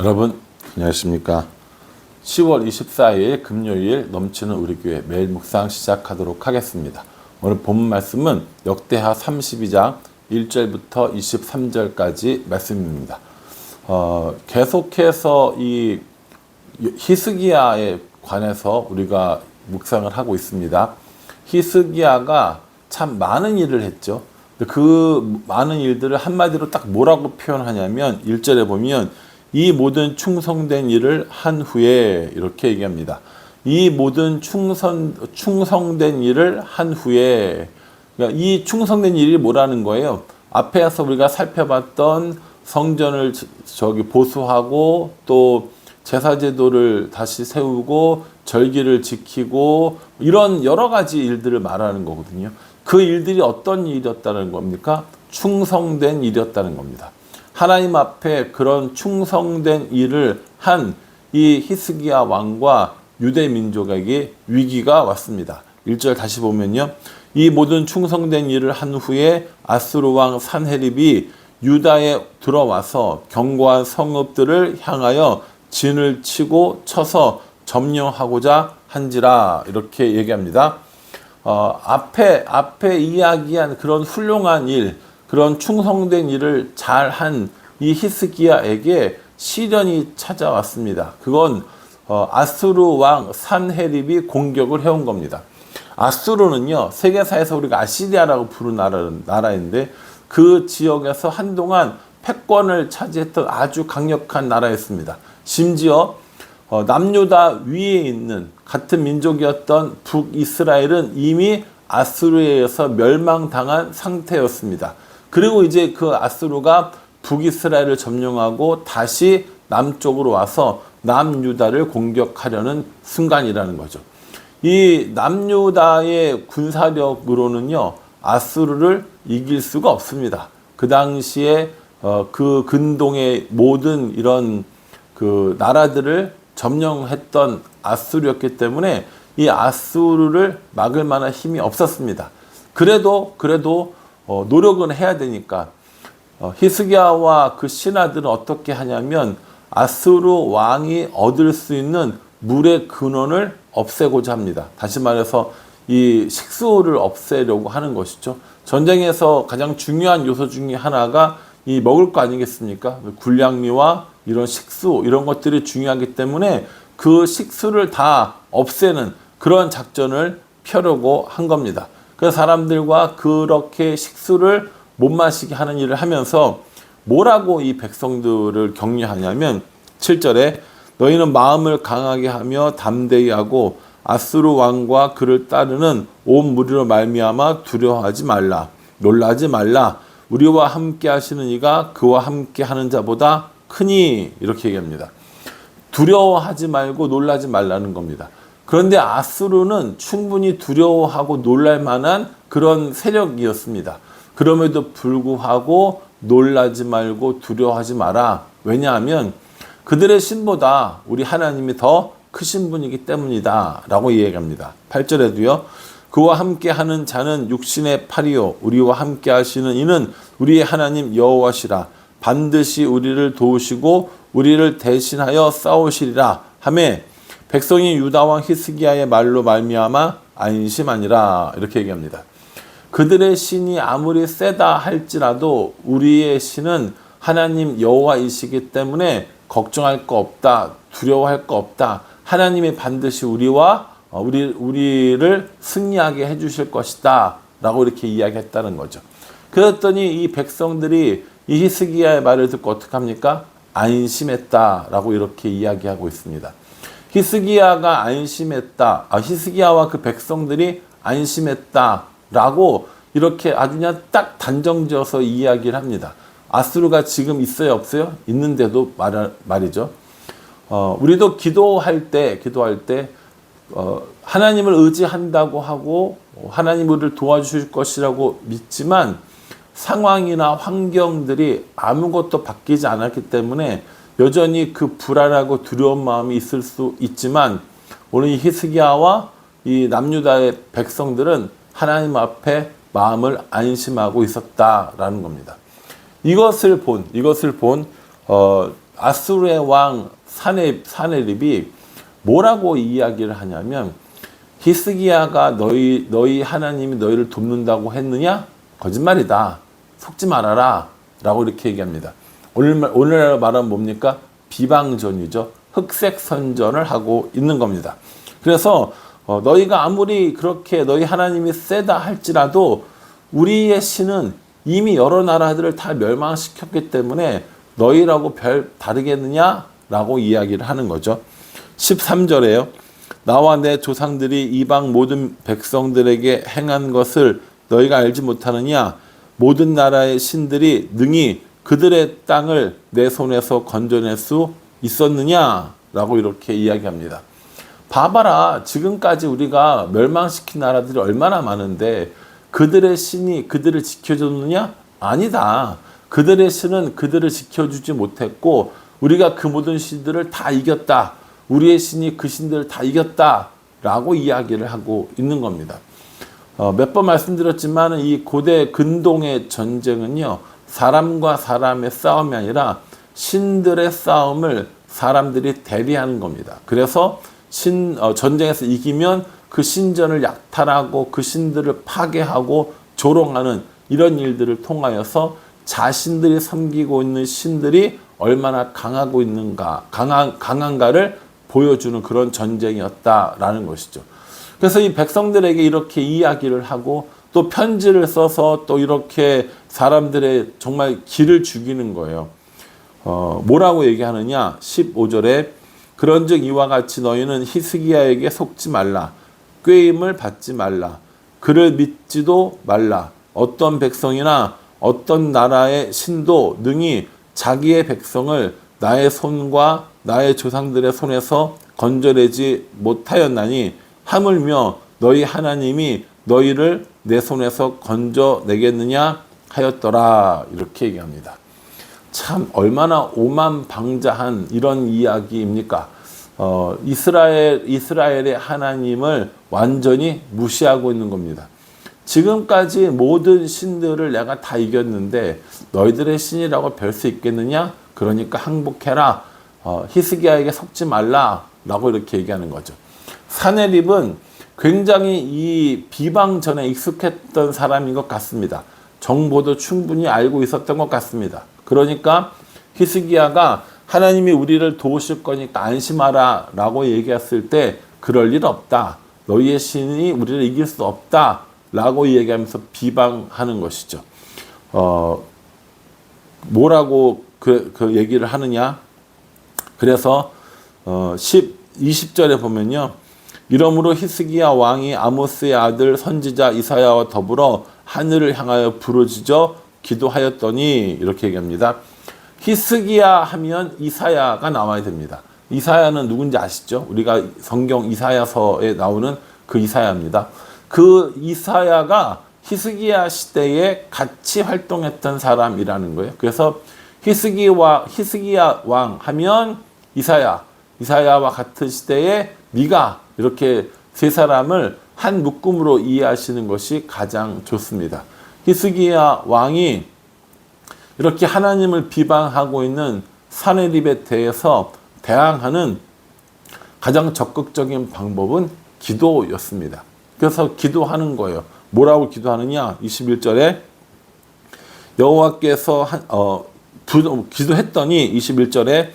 여러분 안녕하십니까? 10월 24일 금요일 넘치는 우리 교회 매일 묵상 시작하도록 하겠습니다. 오늘 본 말씀은 역대하 32장 1절부터 23절까지 말씀입니다. 어, 계속해서 이 히스기야에 관해서 우리가 묵상을 하고 있습니다. 히스기야가 참 많은 일을 했죠. 그 많은 일들을 한마디로 딱 뭐라고 표현하냐면 1절에 보면 이 모든 충성된 일을 한 후에 이렇게 얘기합니다. 이 모든 충성 충성된 일을 한 후에 그러니까 이 충성된 일이 뭐라는 거예요? 앞에서 우리가 살펴봤던 성전을 저기 보수하고 또 제사 제도를 다시 세우고 절기를 지키고 이런 여러 가지 일들을 말하는 거거든요. 그 일들이 어떤 일이었다는 겁니까? 충성된 일이었다는 겁니다. 하나님 앞에 그런 충성된 일을 한 이 히스기야 왕과 유대 민족에게 위기가 왔습니다. 1절 다시 보면요. 이 모든 충성된 일을 한 후에 아수르 왕 산헤립이 유다에 들어와서 견고한 성읍들을 향하여 진을 치고 쳐서 점령하고자 한지라 이렇게 얘기합니다. 어, 앞에 앞에 이야기한 그런 훌륭한 일, 그런 충성된 일을 잘 한 이 히스기야에게 시련이 찾아왔습니다. 그건 어, 아수르 왕 산헤립이 공격을 해온 겁니다. 아수르는요 세계사에서 우리가 아시리아라고 부르는 나라, 나라인데 그 지역에서 한동안 패권을 차지했던 아주 강력한 나라였습니다. 심지어 어, 남유다 위에 있는 같은 민족이었던 북이스라엘은 이미 아수르에 의해서 멸망당한 상태였습니다. 그리고 이제 그 아수르가 북이스라엘을 점령하고 다시 남쪽으로 와서 남유다를 공격하려는 순간이라는 거죠. 이 남유다의 군사력으로는요, 아수르를 이길 수가 없습니다. 그 당시에 어, 그 근동의 모든 이런 그 나라들을 점령했던 아수르였기 때문에 이 아수르를 막을 만한 힘이 없었습니다. 그래도 그래도 어, 노력은 해야 되니까 어, 히스기야와 그 신하들은 어떻게 하냐면 아수르 왕이 얻을 수 있는 물의 근원을 없애고자 합니다. 다시 말해서 이 식수를 없애려고 하는 것이죠. 전쟁에서 가장 중요한 요소 중에 하나가 이 먹을 거 아니겠습니까? 군량미와 이런 식수 이런 것들이 중요하기 때문에 그 식수를 다 없애는 그런 작전을 펴려고 한 겁니다. 그래서 사람들과 그렇게 식수를 못 마시게 하는 일을 하면서 뭐라고 이 백성들을 격려하냐면 7절에 너희는 마음을 강하게 하며 담대히 하고 아수르 왕과 그를 따르는 온 무리로 말미암아 두려워하지 말라 놀라지 말라 우리와 함께 하시는 이가 그와 함께 하는 자보다 크니 이렇게 얘기합니다. 두려워하지 말고 놀라지 말라는 겁니다. 그런데 아수르는 충분히 두려워하고 놀랄 만한 그런 세력이었습니다. 그럼에도 불구하고 놀라지 말고 두려워하지 마라. 왜냐하면 그들의 신보다 우리 하나님이 더 크신 분이기 때문이다. 라고 이야기합니다. 8절에도요. 그와 함께 하는 자는 육신의 팔이요. 우리와 함께 하시는 이는 우리의 하나님 여호와시라. 반드시 우리를 도우시고 우리를 대신하여 싸우시리라. 하매 백성이 유다 왕 히스기야의 말로 말미암아 안심하니라. 이렇게 얘기합니다. 그들의 신이 아무리 세다 할지라도 우리의 신은 하나님 여호와이시기 때문에 걱정할 거 없다, 두려워할 거 없다. 하나님이 반드시 우리와 어, 우리 우리를 승리하게 해주실 것이다라고 이렇게 이야기했다는 거죠. 그랬더니 이 백성들이 이 히스기야의 말을 듣고 어떻게 합니까? 안심했다라고 이렇게 이야기하고 있습니다. 히스기야가 안심했다. 아, 히스기야와 그 백성들이 안심했다라고 이렇게 아주 그냥 딱 단정지어서 이야기를 합니다. 아수르가 지금 있어요, 없어요? 있는데도 말, 말이죠. 어, 우리도 기도할 때, 기도할 때, 어, 하나님을 의지한다고 하고, 하나님 우리를 도와주실 것이라고 믿지만, 상황이나 환경들이 아무것도 바뀌지 않았기 때문에 여전히 그 불안하고 두려운 마음이 있을 수 있지만, 오늘 이 히스기야와 이 남유다의 백성들은 하나님 앞에 마음을 안심하고 있었다라는 겁니다. 이것을 본 이것을 본 어, 아수르의 왕 사네 사네립이 뭐라고 이야기를 하냐면 히스기야가 너희 너희 하나님이 너희를 돕는다고 했느냐? 거짓말이다. 속지 말아라. 라고 이렇게 얘기합니다 오늘 오늘 말은 뭡니까 비방전이죠 흑색 선전을 하고 있는 겁니다 그래서 어, 너희가 아무리 그렇게 너희 하나님이 세다 할지라도 우리의 신은 이미 여러 나라들을 다 멸망시켰기 때문에 너희라고 별 다르겠느냐 라고 이야기를 하는 거죠. 13절에요. 나와 내 조상들이 이방 모든 백성들에게 행한 것을 너희가 알지 못하느냐? 모든 나라의 신들이 능히 그들의 땅을 내 손에서 건져낼 수 있었느냐? 라고 이렇게 이야기합니다. 봐봐라. 지금까지 우리가 멸망시킨 나라들이 얼마나 많은데 그들의 신이 그들을 지켜줬느냐? 아니다. 그들의 신은 그들을 지켜주지 못했고 우리가 그 모든 신들을 다 이겼다. 우리의 신이 그 신들을 다 이겼다. 라고 이야기를 하고 있는 겁니다. 어, 몇 번 말씀드렸지만 이 고대 근동의 전쟁은요, 사람과 사람의 싸움이 아니라 신들의 싸움을 사람들이 대비하는 겁니다. 그래서 신, 어, 전쟁에서 이기면 그 신전을 약탈하고 그 신들을 파괴하고 조롱하는 이런 일들을 통하여서 자신들이 섬기고 있는 신들이 얼마나 강하고 있는가, 강한, 강한가를 보여주는 그런 전쟁이었다라는 것이죠. 그래서 이 백성들에게 이렇게 이야기를 하고 또 편지를 써서 또 이렇게 사람들의 정말 길을 죽이는 거예요. 어, 뭐라고 얘기하느냐? 15절에 그런즉 이와 같이 너희는 히스기야에게 속지 말라. 꾀임을 받지 말라. 그를 믿지도 말라. 어떤 백성이나 어떤 나라의 신도 능히 자기의 백성을 나의 손과 나의 조상들의 손에서 건져내지 못하였나니 하물며 너희 하나님이 너희를 내 손에서 건져내겠느냐 하였더라 이렇게 얘기합니다. 참 얼마나 오만방자한 이런 이야기입니까? 어, 이스라엘 이스라엘의 하나님을 완전히 무시하고 있는 겁니다. 지금까지 모든 신들을 내가 다 이겼는데 너희들의 신이라고 별 수 있겠느냐? 그러니까 항복해라. 어, 히스기야에게 속지 말라라고 이렇게 얘기하는 거죠. 사네립은 굉장히 이 비방 전에 익숙했던 사람인 것 같습니다. 정보도 충분히 알고 있었던 것 같습니다. 그러니까 히스기야가 하나님이 우리를 도우실 거니까 안심하라 라고 얘기했을 때 그럴 일 없다. 너희의 신이 우리를 이길 수 없다. 라고 얘기하면서 비방하는 것이죠. 어, 뭐라고 그, 그 얘기를 하느냐? 그래서 어, 10, 20절에 보면요. 이러므로 히스기야 왕이 아모스의 아들 선지자 이사야와 더불어 하늘을 향하여 부르짖어 기도하였더니 이렇게 얘기합니다. 히스기야 하면 이사야가 나와야 됩니다. 이사야는 누군지 아시죠? 우리가 성경 이사야서에 나오는 그 이사야입니다. 그 이사야가 히스기야 시대에 같이 활동했던 사람이라는 거예요. 그래서 히스기와 히스기야 왕 하면 이사야, 이사야와 같은 시대에 네가 이렇게 세 사람을 한 묶음으로 이해하시는 것이 가장 좋습니다. 히스기야 왕이 이렇게 하나님을 비방하고 있는 사내립에 대해서 대항하는 가장 적극적인 방법은 기도였습니다. 그래서 기도하는 거예요. 뭐라고 기도하느냐? 21절에 여호와께서 한, 어, 부, 기도했더니 21절에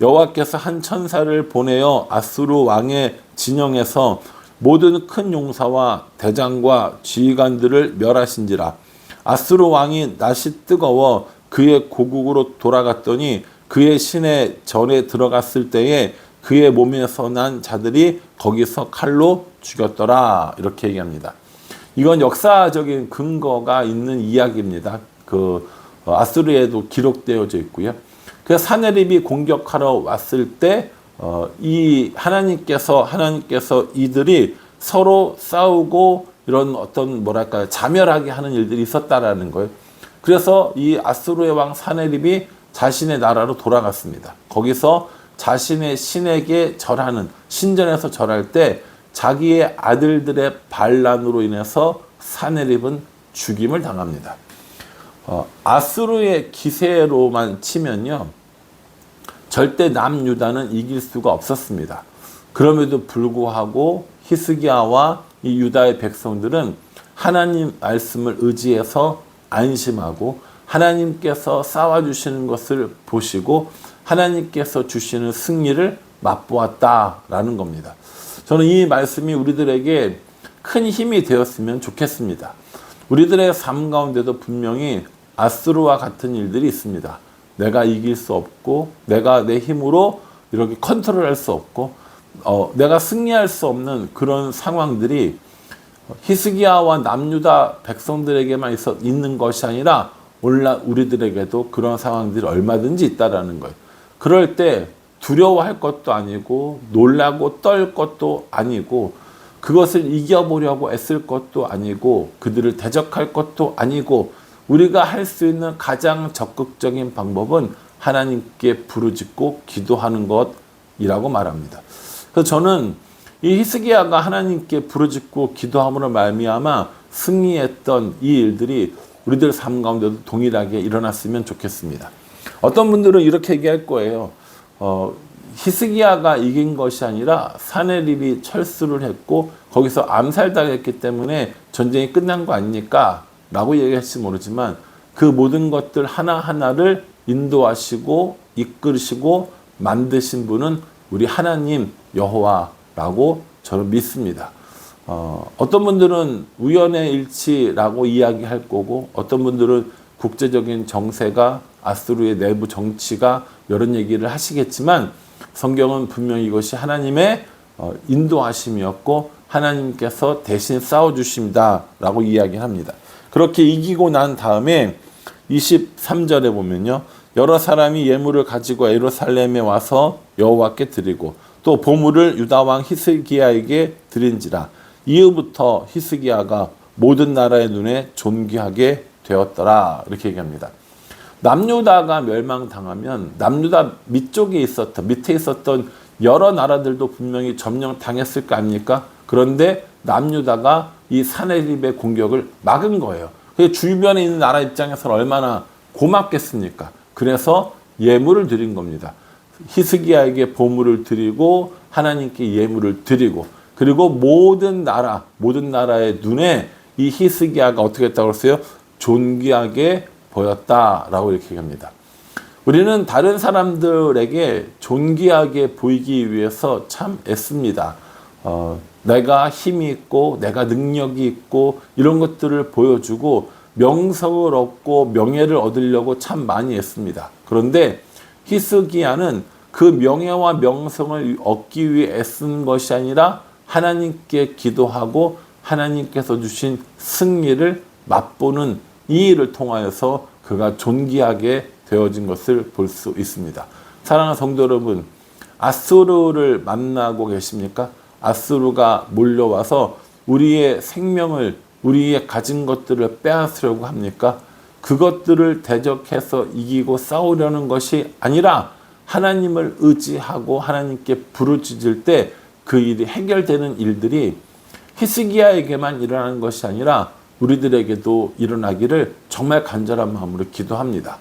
여호와께서 한 천사를 보내어 아수르 왕의 진영에서 모든 큰 용사와 대장과 지휘관들을 멸하신지라 아수르 왕이 낯이 뜨거워 그의 고국으로 돌아갔더니 그의 신의 전에 들어갔을 때에 그의 몸에서 난 자들이 거기서 칼로 죽였더라 이렇게 얘기합니다. 이건 역사적인 근거가 있는 이야기입니다. 그 어, 아수르에도 기록되어져 있고요. 그 사내립이 공격하러 왔을 때, 어, 이 하나님께서, 하나님께서 이들이 서로 싸우고 이런 어떤 뭐랄까요, 자멸하게 하는 일들이 있었다라는 거예요. 그래서 이 아수르의 왕 사내립이 자신의 나라로 돌아갔습니다. 거기서 자신의 신에게 절하는, 신전에서 절할 때 자기의 아들들의 반란으로 인해서 사내립은 죽임을 당합니다. 어, 아수르의 기세로만 치면요. 절대 남유다는 이길 수가 없었습니다. 그럼에도 불구하고 히스기야와 이 유다의 백성들은 하나님 말씀을 의지해서 안심하고 하나님께서 싸워주시는 것을 보시고 하나님께서 주시는 승리를 맛보았다라는 겁니다. 저는 이 말씀이 우리들에게 큰 힘이 되었으면 좋겠습니다. 우리들의 삶 가운데도 분명히 아스루와 같은 일들이 있습니다. 내가 이길 수 없고, 내가 내 힘으로 이렇게 컨트롤할 수 없고, 어, 내가 승리할 수 없는 그런 상황들이 히스기야와 남유다 백성들에게만 있어 있는 것이 아니라 올라 우리들에게도 그런 상황들이 얼마든지 있다라는 거예요. 그럴 때 두려워할 것도 아니고 놀라고 떨 것도 아니고 그것을 이겨보려고 애쓸 것도 아니고 그들을 대적할 것도 아니고 우리가 할 수 있는 가장 적극적인 방법은 하나님께 부르짖고 기도하는 것이라고 말합니다. 그래서 저는 이 히스기야가 하나님께 부르짖고 기도함으로 말미암아 승리했던 이 일들이 우리들 삶 가운데도 동일하게 일어났으면 좋겠습니다. 어떤 분들은 이렇게 얘기할 거예요. 어, 히스기야가 이긴 것이 아니라 사내립이 철수를 했고 거기서 암살당했기 때문에 전쟁이 끝난 거 아닙니까? 라고 얘기할지 모르지만 그 모든 것들 하나하나를 인도하시고 이끌으시고 만드신 분은 우리 하나님 여호와라고 저는 믿습니다. 어, 어떤 분들은 우연의 일치라고 이야기할 거고 어떤 분들은 국제적인 정세가 아스루의 내부 정치가 이런 얘기를 하시겠지만 성경은 분명히 이것이 하나님의 어, 인도하심이었고 하나님께서 대신 싸워주십니다라고 이야기합니다. 그렇게 이기고 난 다음에 23절에 보면요. 여러 사람이 예물을 가지고 에루살렘에 와서 여호와께 드리고 또 보물을 유다 왕 히스기야에게 드린지라 이후부터 히스기야가 모든 나라의 눈에 존귀하게 되었더라 이렇게 얘기합니다. 남유다가 멸망당하면 남유다 밑쪽에 있었던 밑에 있었던 여러 나라들도 분명히 점령 당했을 거 아닙니까? 그런데 남유다가 이 사내립의 공격을 막은 거예요. 그 주변에 있는 나라 입장에서는 얼마나 고맙겠습니까? 그래서 예물을 드린 겁니다. 히스기야에게 보물을 드리고 하나님께 예물을 드리고 그리고 모든 나라 모든 나라의 눈에 이 히스기야가 어떻게 했다고 했어요? 존귀하게 보였다라고 이렇게 얘기합니다. 우리는 다른 사람들에게 존귀하게 보이기 위해서 참 애씁니다. 어, 내가 힘이 있고 내가 능력이 있고 이런 것들을 보여주고 명성을 얻고 명예를 얻으려고 참 많이 애씁니다. 그런데 히스기야는 그 명예와 명성을 얻기 위해 애쓴 것이 아니라 하나님께 기도하고 하나님께서 주신 승리를 맛보는 이 일을 통하여서 그가 존귀하게 되어진 것을 볼 수 있습니다. 사랑하는 성도 여러분, 아수르를 만나고 계십니까? 아수르가 몰려와서 우리의 생명을 우리의 가진 것들을 빼앗으려고 합니까? 그것들을 대적해서 이기고 싸우려는 것이 아니라 하나님을 의지하고 하나님께 부르짖을 때 그 일이 해결되는 일들이 히스기야에게만 일어나는 것이 아니라 우리들에게도 일어나기를 정말 간절한 마음으로 기도합니다.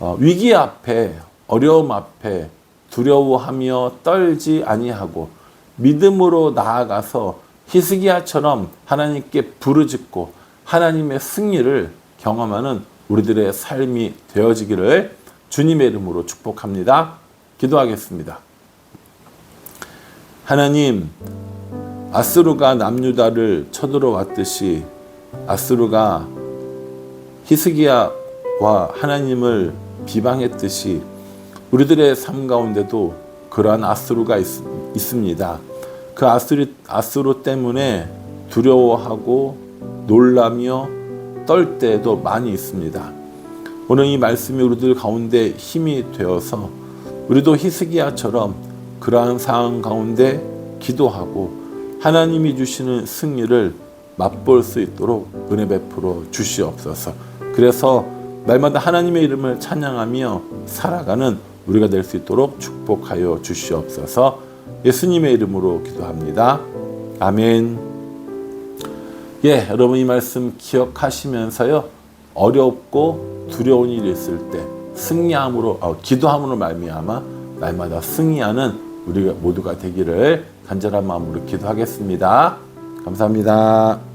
어, 위기 앞에 어려움 앞에 두려워하며 떨지 아니하고 믿음으로 나아가서 히스기야처럼 하나님께 부르짖고 하나님의 승리를 경험하는 우리들의 삶이 되어지기를 주님의 이름으로 축복합니다. 기도하겠습니다. 하나님, 아스루가 남유다를 쳐들어왔듯이 아스루가 히스기야와 하나님을 비방했듯이 우리들의 삶 가운데도 그러한 아스루가 있, 있습니다. 그 아스루, 아스루 때문에 두려워하고 놀라며 떨 때도 많이 있습니다. 오늘 이 말씀이 우리들 가운데 힘이 되어서 우리도 히스기야처럼 그러한 상황 가운데 기도하고 하나님이 주시는 승리를 맛볼 수 있도록 은혜 베풀어 주시옵소서. 그래서 날마다 하나님의 이름을 찬양하며 살아가는 우리가 될 수 있도록 축복하여 주시옵소서. 예수님의 이름으로 기도합니다. 아멘. 예, 여러분 이 말씀 기억하시면서요. 어렵고 두려운 일이 있을 때 승리함으로 어, 기도함으로 말미암아 날마다 승리하는 우리 모두가 되기를 간절한 마음으로 기도하겠습니다. 감사합니다.